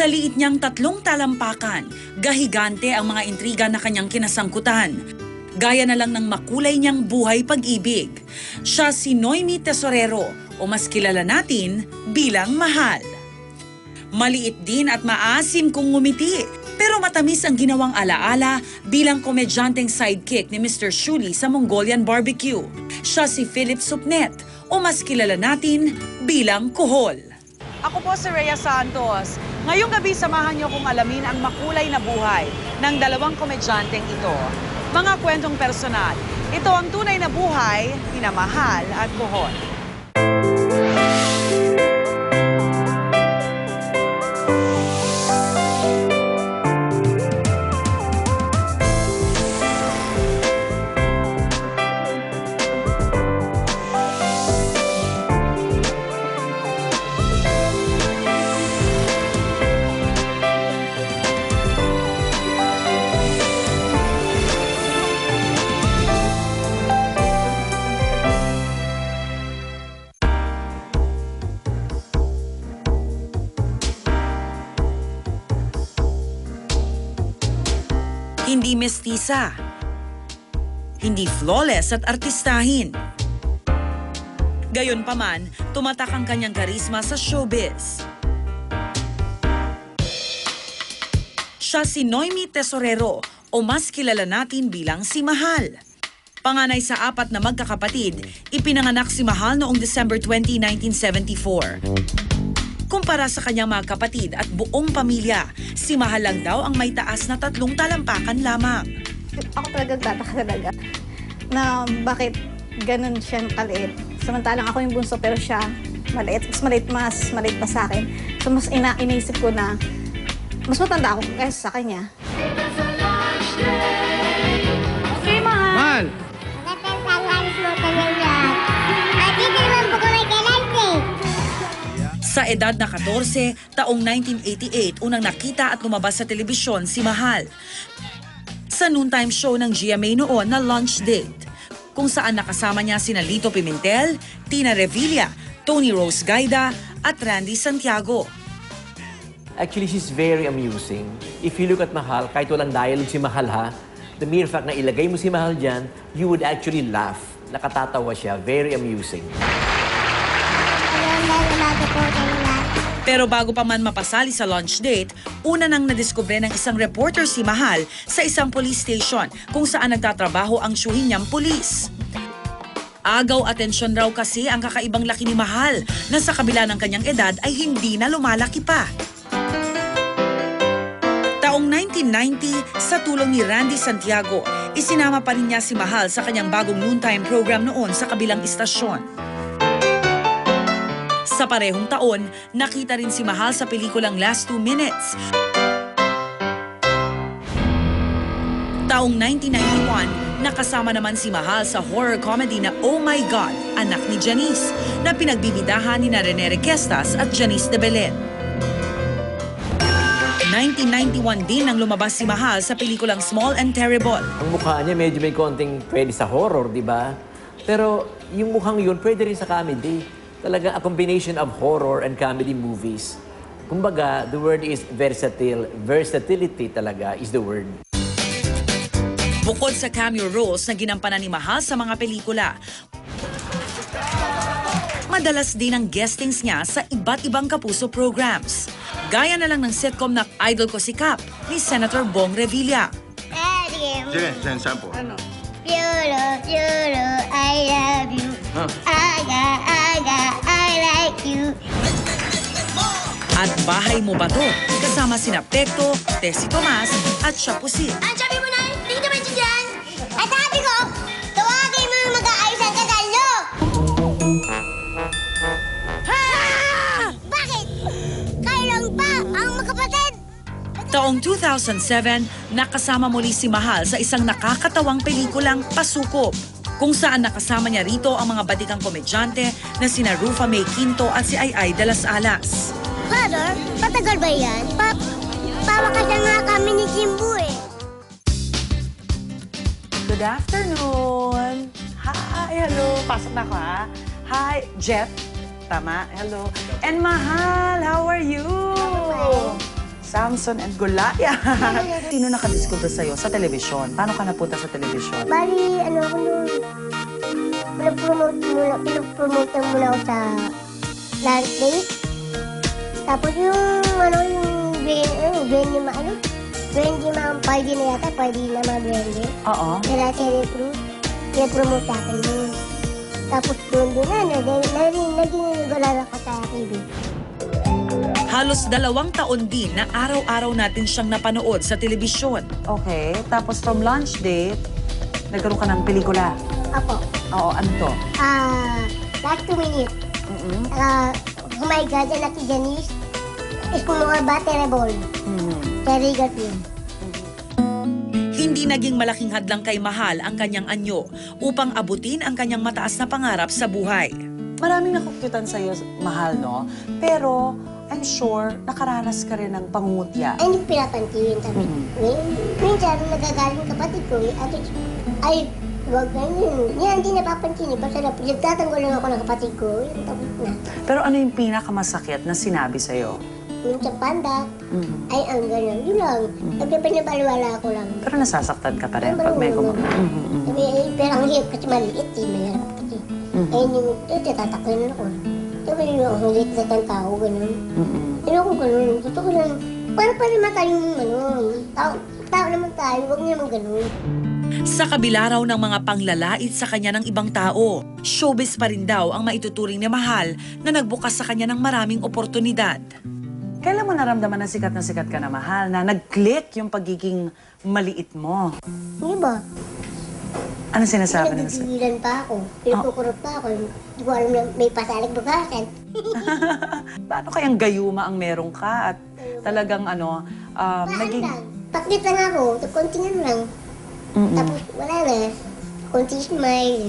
Sa liit niyang tatlong talampakan, gahigante ang mga intriga na kanyang kinasangkutan. Gaya na lang ng makulay niyang buhay pag-ibig. Siya si Noemi Tesorero o mas kilala natin bilang Mahal. Maliit din at maasim kung ngumiti, pero matamis ang ginawang alaala bilang komedyanteng sidekick ni Mr. Shuli sa Mongolian Barbecue. Siya si Philip Supnet o mas kilala natin bilang Kuhol. Ako po si Rhea Santos. Ngayong gabi, samahan niyo kong alamin ang makulay na buhay ng dalawang komedyanteng ito. Mga kwentong personal. Ito ang tunay na buhay, pinamahal at kuhon. Hindi mestiza. Hindi flawless at artistahin. Gayon pa man, tumatak ang kanyang karisma sa showbiz. Siya si Noemi Tesorero o mas kilala natin bilang si Mahal. Panganay sa apat na magkakapatid, ipinanganak si Mahal noong December 20, 1974. Kumpara sa kanyang mga kapatid at buong pamilya, si Mahal lang daw ang may taas na tatlong talampakan lamang. Ako talagang tataka talaga na bakit ganun siya kaliit. Samantalang ako yung bunso pero siya maliit. Mas maliit, mas maliit pa sa akin. So mas ina iniisip ko na mas matanda ako kaysa sa kanya. Sa edad na 14, taong 1988, unang nakita at lumabas sa telebisyon si Mahal. Sa noontime show ng GMA noon na Lunch Date, kung saan nakasama niya sina Lito Pimentel, Tina Revilla, Tony Rose Gaida at Randy Santiago. Actually, she's very amusing. If you look at Mahal, kahit walang dialogue si Mahal ha, the mere fact na ilagay mo si Mahal dyan, you would actually laugh. Nakatatawa siya. Very amusing. Pero bago pa man mapasali sa lunch date, una nang nadiskubre ng isang reporter si Mahal sa isang police station kung saan nagtatrabaho ang syuhin niyang pulis. Agaw atensyon raw kasi ang kakaibang laki ni Mahal na sa kabila ng kanyang edad ay hindi na lumalaki pa. Taong 1990, sa tulong ni Randy Santiago, isinama pa rin niya si Mahal sa kanyang bagong noontime program noon sa kabilang istasyon. Sa parehong taon, nakita rin si Mahal sa pelikulang Last Two Minutes. Taong 1991, nakasama naman si Mahal sa horror comedy na Oh My God, Anak ni Janice, na pinagbibidahan ni Rene Requestas at Janice de Belen. 1991 din nang lumabas si Mahal sa pelikulang Small and Terrible. Ang mukha niya medyo may konting pwede sa horror, di ba? Pero yung mukhang yun, pwede rin sa comedy. Talaga a combination of horror and comedy movies. Kumbaga, the word is versatile. Versatility talaga is the word. Bukod sa cameo roles na ginampanan ni Mahal sa mga pelikula, madalas din ang guestings niya sa iba't ibang kapuso programs. Gaya na lang ng sitcom na Idol Ko si Cap ni Senator Bong Revilla. Sige, sige, sample. Piolo, Piolo, I love you. Aga, aga, I like you. At Bahay Mo Ba To? Kasama sina Pekto, Tessie Tomas at siya po si Ang sabi mo na, hindi naman siya dyan. At sabi ko, tawagin mo yung mag-aayos ang kasal nyo. Ha! Bakit? Kailan pa ang magkapatid? Taong 2007, nakasama muli si Mahal sa isang nakakatawang pelikulang Pasukop, kung saan nakasama niya rito ang mga batikang komedyante na sina Rufa May Quinto at si Ay de las Alas. Father, patagal ba yan? Pa pawakasan nga kami ni Jimbo eh. Good afternoon. Hi, hello. Pasok na ako ha. Hi, Jeff. Tama, hello. And Mahal, how are you? Samson and Goliath. Sino nakadiscover sa'yo sa telebisyon? Paano ka napunta sa telebisyon? Bali, ano ako nun, pinapromote muna, pinapromote muna ako sa lunch date. Tapos yung, ano, yung Gwen, ano, Gwen yung, ma- ano, Gwen yung mga party na yata, party na mga Duende. Oo. Kaya Cherry Cruz, pinapromote sa akin yun. Tapos doon din, ano, dahil naging, naging regular ako sa TV. Halos dalawang taon din na araw-araw natin siyang napanood sa telebisyon. Okay. Tapos from lunch date, nagkaroon ka ng pelikula. Ako, Oo, ano to? ah, last two minutes. Mm-mm. Ah, oh my God, yan si Janice. Is kumuha ba, terrible. Mhm. Cherry Garfield. Hindi naging malaking hadlang kay Mahal ang kanyang anyo upang abutin ang kanyang mataas na pangarap sa buhay. Maraming nakukyutan sa'yo, mahal, no? Pero, I'm sure, nakaranas ka rin ng pangungutya. Ay, hindi ko pinapansin sabi. Mhm. Ngayon, minsan, nagagaling kapatid ko, eh, ate, ay, wag na yun. Yan, hindi napapansin. eh. Basta na, nagtatanggol lang ako ng kapatid ko, yun, tapos na. Pero ano yung pinakamasakit na sinabi sa'yo? Minsan panda, Mhm. ay, ang ganyan. Yun lang. Nagpapinabaliwala ako lang. Pero nasasaktan ka pa rin pag may. Mhm, Sabi, eh, pero ang hirap kasi maliit, eh, mahirap kasi. Mhm. Eh, yung, ito, tatakwin ako. Sabi, yung ang liit na ng tao, ganun. Mhm. Ayoko ganun. Gusto ko lang, para pa naman tayong, ano, tao, tao naman tayo, huwag naman ganun. Sa kabila raw ng mga panglalait sa kanya ng ibang tao, showbiz pa rin daw ang maituturing ni Mahal na nagbukas sa kanya ng maraming oportunidad. Kailan mo naramdaman na sikat na sikat ka na mahal, na nag-click yung pagiging maliit mo? Hindi ba? Ano sinasabi nila sa'yo? Nagsigilan pa ako. Pinukukurot pa ako. Hindi ko alam na may pasalig bukasan. Paano kayang gayuma ang meron ka at talagang ano, um, Paano naging... lang? Paklit lang ako. Konting ano lang. Mm-mm. Tapos wala na. Konting smile.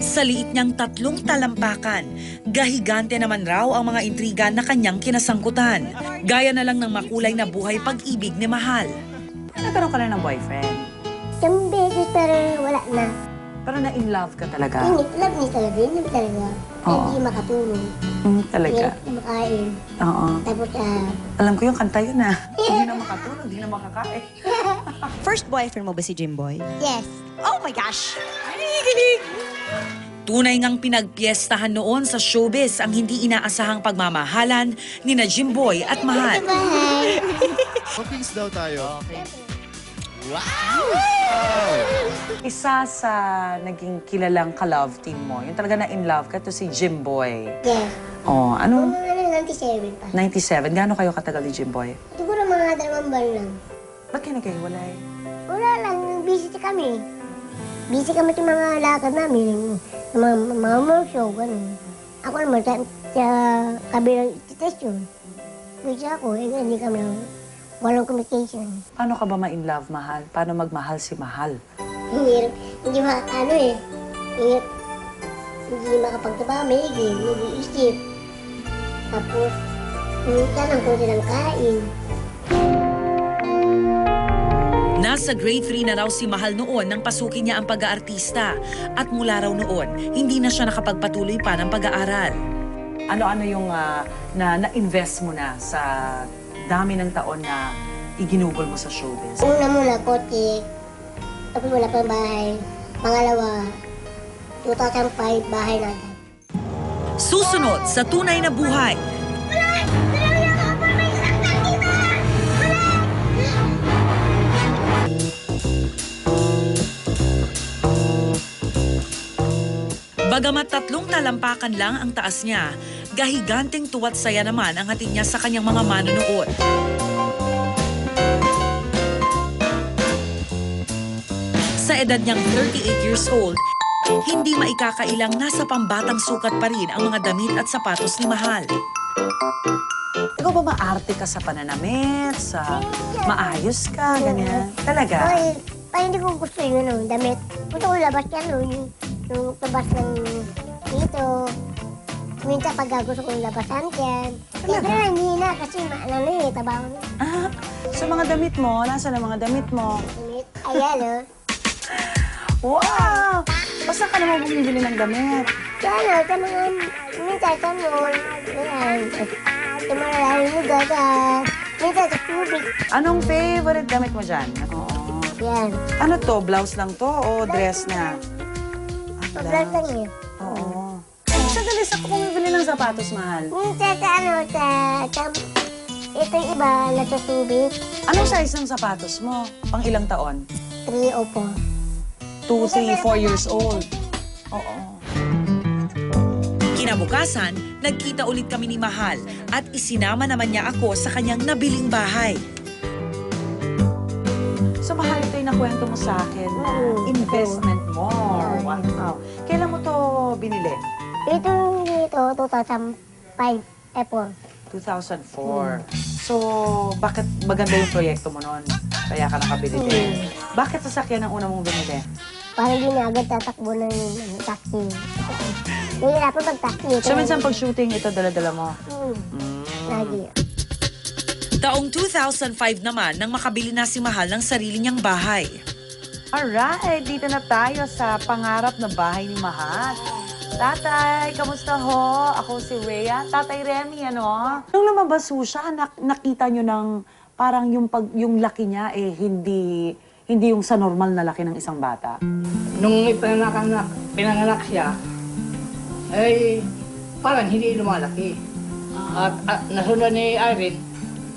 Sa liit niyang tatlong talampakan, gahigante naman raw ang mga intriga na kanyang kinasangkutan. Gaya na lang ng makulay na buhay pag-ibig ni Mahal. Nagkaroon ka na ng boyfriend. Isang beses pero wala na. Pero na-in love ka talaga. Init, love niya talaga. Yun talaga. Oo. Hindi makatulong. Mm, talaga. Hindi makain. Oo. Tapos, ah, Alam ko yung kanta yun ah. Hindi na makatulog, hindi na makakain. First boyfriend mo ba si Jimboy? yes. Oh my gosh! Tunay ngang pinagpiestahan noon sa showbiz ang hindi inaasahang pagmamahalan ni na Jimboy at Mahal. Cookies daw tayo. Isa sa naging kilalang ka-love team mo, yung talaga na in love ka, to si Jimboy. Yes. Oh, ano? Mga ano, 97 pa. 97. Gaano kayo katagal ni Jimboy? Siguro mga dalawang buwan lang. Ba't kayo nagkahiwalay? Wala lang, busy kami. Busy kami sa mga lakad namin, sa mga, mga more show, ganun. Ako naman sa, sa kabilang station. Busy ako, eh, hindi kami lang, walang communication. Paano ka ba ma-in love, mahal? Paano magmahal si mahal? Hindi, hindi ma, ano eh, hindi, hindi makapagtrabaho, may higil, nag-iisip. Tapos, minsan ang kunti ng kain. Nasa grade 3 na raw si Mahal noon nang pasukin niya ang pag-aartista. At mula raw noon, hindi na siya nakapagpatuloy pa ng pag-aaral. Ano-ano yung ah, na na-invest mo na sa dami ng taon na iginugol mo sa showbiz? Una muna, kotse. Tapos wala pang bahay. Pangalawa, 2005, bahay na agad. Susunod sa tunay na buhay, Bagamat tatlong talampakan lang ang taas niya, gahiganteng tuwat saya naman ang hatid niya sa kanyang mga manonood. Sa edad niyang 38 years old, hindi maikakailang nasa pambatang sukat pa rin ang mga damit at sapatos ni Mahal. Ikaw ba maarte ka sa pananamit, sa maayos ka, ganyan? Talaga? Ay, hindi ko gusto yun, ano, damit. Gusto ko labas yan, no, yung, yung labas ng dito. Minsan pag gusto ko labasan yan. Siyempre, hindi na, kasi maano na eh, tabaho na. Ah, sa mga damit mo, nasa na mga damit mo? Damit. Ayan, oh. Wow! Basta ka naman bumibili ng damit. Yan, oh, sa mga, minsan sa mall, ayan, sa mga lalim lugar, sa Minsan sa tubig. Anong favorite damit mo dyan? Oo. Yan. Ano to? Blouse lang to o dress na? Ah, Sobrang lang yun. Sandali, sa bumibili ng sapatos, mahal. Minsan sa ano, sa... sa ito yung iba, nasa tubig. Anong size ng sapatos mo? Pang ilang taon? 3 o 4. 2, 3, 4 years old. Oo. Kinabukasan, nagkita ulit kami ni Mahal at isinama naman niya ako sa kanyang nabiling bahay. So, mahal ito yung nakwento mo sa akin Oo. investment mo. Wow. Kailan mo to binili? Ito dito, 2005. Eh, 4. 2004. So, bakit maganda yung proyekto mo noon? Kaya ka nakabili din. Bakit sasakyan ang una mong binili? Parang hindi na agad tatakbo ng ano, taxi. Nahihirapan mag-taxi. So, minsan pag shooting, ito dala-dala mo. Hmm. Lagi. Taong 2005 naman nang makabili na si Mahal ng sarili niyang bahay. Alright, dito na tayo sa pangarap na bahay ni Mahal. Tatay, kamusta ho? Ako si Rhea. Tatay Remy, ano? Nung lumabas ho siya, nak- nakita nyo ng parang yung, pag, yung laki niya eh hindi hindi yung sa normal na laki ng isang bata. Nung ipinanganak, pinanganak siya, ay parang hindi lumalaki. At, at nasunod ni Irene,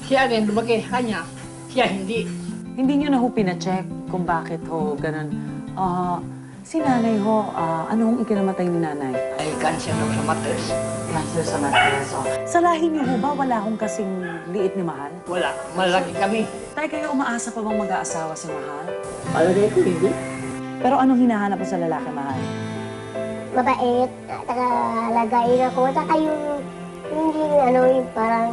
si Irene lumaki sa kanya, siya hindi. Hindi nyo na ho pina-check kung bakit ho ganun. Ah, si nanay ho, ah, ano hong ikinamatay ni nanay? Ay cancer daw sa matres. Cancer sa matres. Oh. Sa lahi niyo ho ba, wala hong kasing liit ni Mahal? Wala, malaki kami. Tay, kayo umaasa pa bang mag-aasawa si Mahal? Palagay ko hindi. Pero anong hinahanap mo sa lalaki, Mahal? Mabait, taga-lagain ako. Saka yung, hindi, ano, yung parang,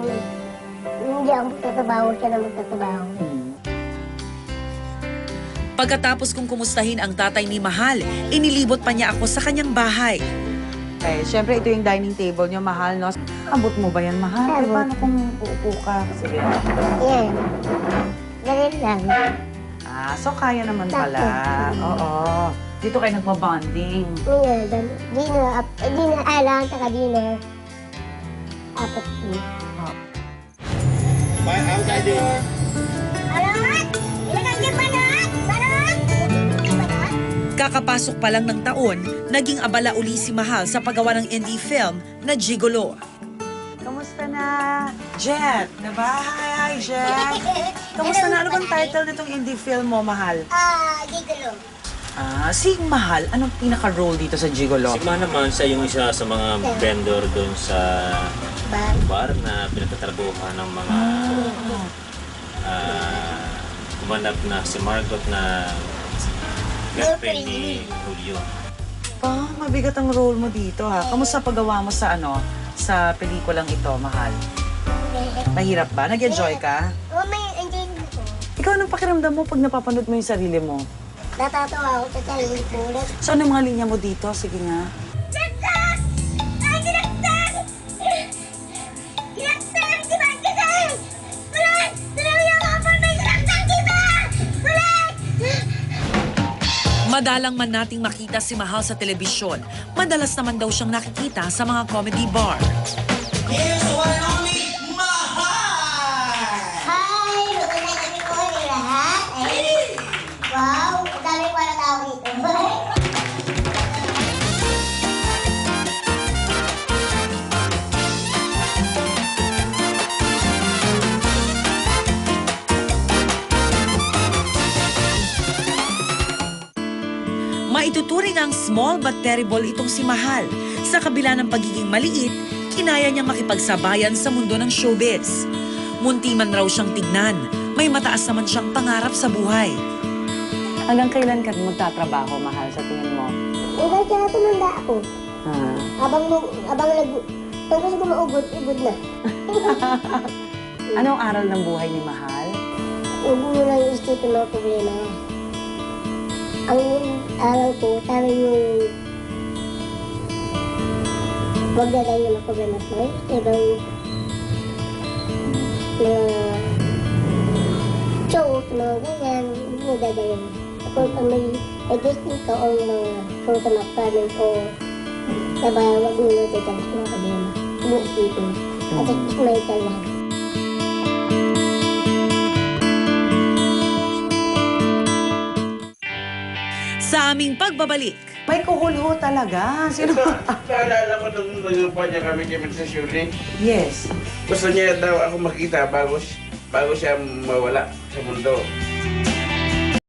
hindi ako magtatrabaho, siya na magtatrabaho. Pagkatapos kong kumustahin ang tatay ni Mahal, inilibot pa niya ako sa kanyang bahay. Eh, syempre ito yung dining table niyo, Mahal, no? Abot mo ba yan, Mahal? Eh, Abot. paano kung uupo ka? Sige. Yan. Ganun lang. Ah, so kaya naman pala. Oo. Dito kayo nagpa-bonding. Ngayon, dan- dinner, ap- eh, dinner, alang, saka dinner. Apat po. Bye, out ID. Alot! Ilagay niya Kakapasok pa lang ng taon, naging abala uli si Mahal sa paggawa ng indie film na Gigolo. Kamusta na? Jet, diba? Hi, hi, Jet. Kamusta na? Ano bang title nitong indie film mo, Mahal? Ah, gigolo. Ah, si Mahal, anong pinaka-role dito sa Gigolo? Sigma naman siya yung isa sa mga vendor doon sa Ba? bar na pinagtatrabuhan ng mga ah, kumanap na si Margot na girlfriend ni Julio. Ah, mabigat ang role mo dito ha. Kamusta paggawa mo sa ano, sa pelikulang ito, Mahal? Mahirap ba? Nag-enjoy ka? Oh, may enjoy ko. Ikaw, anong pakiramdam mo pag napapanood mo yung sarili mo? Natatawa ako sa sarili ko. So, ano yung mga linya mo dito? Sige nga. Madalang man nating makita si Mahal sa telebisyon, madalas naman daw siyang nakikita sa mga comedy bar. Hi! Maituturing ang small but terrible itong si Mahal. Sa kabila ng pagiging maliit, kinaya niyang makipagsabayan sa mundo ng showbiz. Munti man raw siyang tignan, may mataas naman siyang pangarap sa buhay. Hanggang kailan ka magtatrabaho, Mahal, sa tingin mo? Hanggang kaya tumanda ako. Ah. Abang, abang nag... Pag gusto ko maugod, ugod na. Anong aral ng buhay ni Mahal? Huwag mo lang yung isipin mga problema. Ang aral ko, tama yung... Huwag na lang yung mga problema sa mga ibang... mga... show, mga ganyan, hindi mo dadayan. Kung pag may existing ka o mga show sa mga problem o Diba, wag mo na dadayan sa mga problema. Huwag mo isipin. At smile ka Sa aming pagbabalik, May kuhuli ho talaga. Sino? Naalala ko nung nagpa niya kami kami sa shooting. yes. Gusto niya daw ako makita bago, bago siya mawala sa mundo.